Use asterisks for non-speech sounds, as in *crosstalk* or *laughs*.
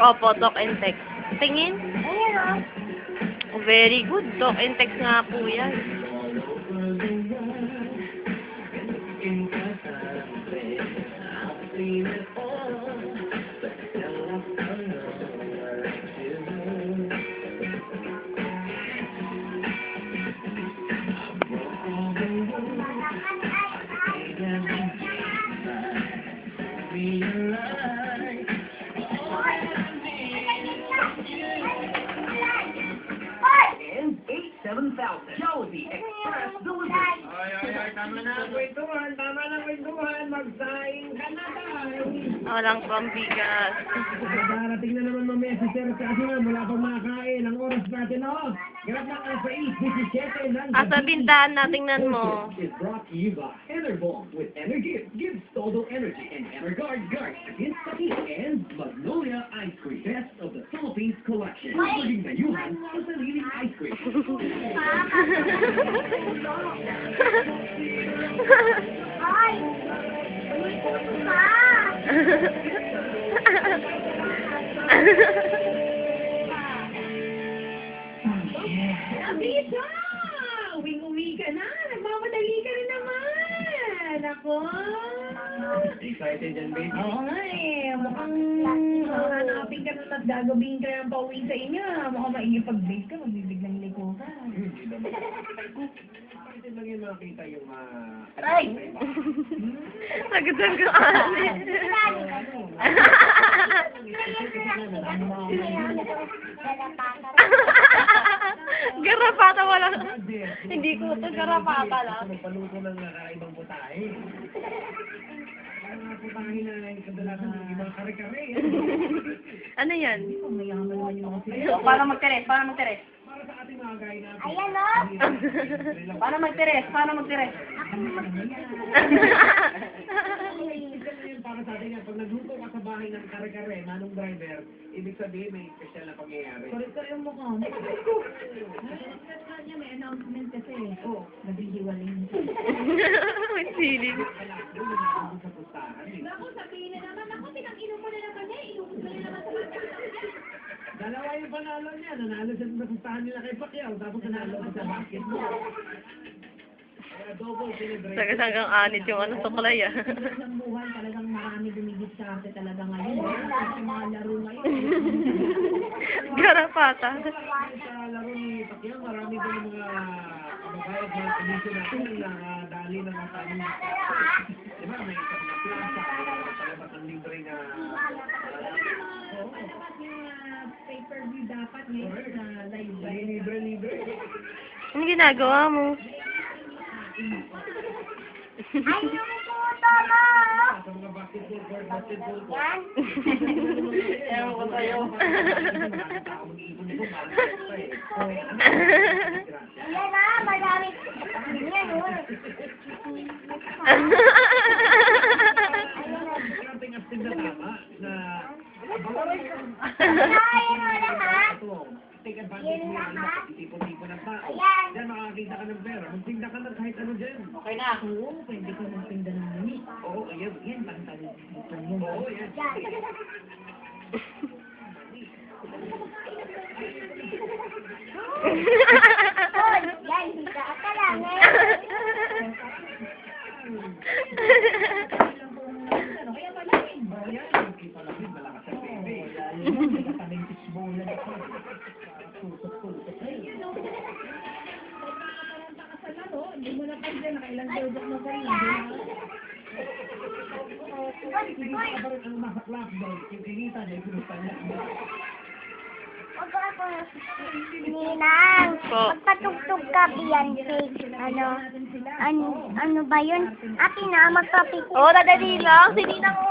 Opo, talk and text. Tingin. O. Very good. Talk and text nga po yan. 87,000. Jollibee Express Delivery. Ay, ay, ay, tama na ang kwentuhan, tama na ang kwentuhan, magsaing ka na tayo. Walang pambigas. Darating na naman mamaya si Sir kasi nga, wala pang makakain. Ang oras natin, oh. Grab lang ang sa 8.17 ng ah, Asa bintahan na, tingnan mo. is brought to you by Enerbomb with Energy. Give Todo Energy and Energuard Guard against sakit and Magnolia Ice Cream. Best of the Philippines collection. Maging dayuhan sa sariling ice cream. Ay! Pa! Abisa! Uwing-uwi ka na. Nagmamadali ka rin naman. Ako. Excited yan, baby. Oo nga eh. Mukhang na at gagawin ka ng pauwi sa inyo. Mukhang maingipag-bake ka. Magbibiglang liko ka. Hindi naman. Excited lang yung makita yung ah, Ay! Nagdang *laughs* ka ani. *laughs* garapata wala. Hindi ko ito garapata lang. Magpaluto ng nakaibang putahe. Ang mga putahe na kadalasan yung mga kare-kare. *laughs* Ano yan? Mayaman naman yung mga sila. Paano magteres? Paano magteres? Para sa ating mga gaya natin. Ayan o. Paano magteres? Paano magteres? Para sa atin yan. Pag nagluto ka sa bahay ng kare-kare, manong driver, ibig sabihin may special na pangyayari. Correct ka yung mukha. niya may announcement kasi. Oh, naghihiwalay *laughs* na siya. May feeling. Naku, sabihin na naman. Dalawa yung panalo niya. Nanalo siya sa pustahan nila kay Pacquiao, tapos nanalo ka sa basketball. Kaya double celebration. Sagang anit yung ano suklay ah. Isang buhay talagang marami dumidiskarte talaga ngayon. Sa mga laro ngayon. Garapata. Sa laro ni Pacquiao, marami din mga kababayan sa komisyon natin na dali ng mga Ano ginagawa mo? Ay, basketball court. Yan. Ewan ko sa'yo. Eh. Ayan na, marami. Yan na na Kaya mo lahat. yan, makatitipon-tipon Magtinda ka ng kahit ano dyan. Okay na. Oo, pwede ka magtinda ng mani. Oo, ayan, yan, pantalo. Oo, yan. Hoy, yan, hika ka lang eh. Kaya pala nakailang dodok na sa iyo. Hindi ka pa rin ang nasa lockdown. Yung kinita niya, yung kinusta niya. Ninang, magpatugtog ka, Beyonce. Ano? Ano, ano ba yun? Ate na, magpapik. Oo, dadali lang. Si Ninang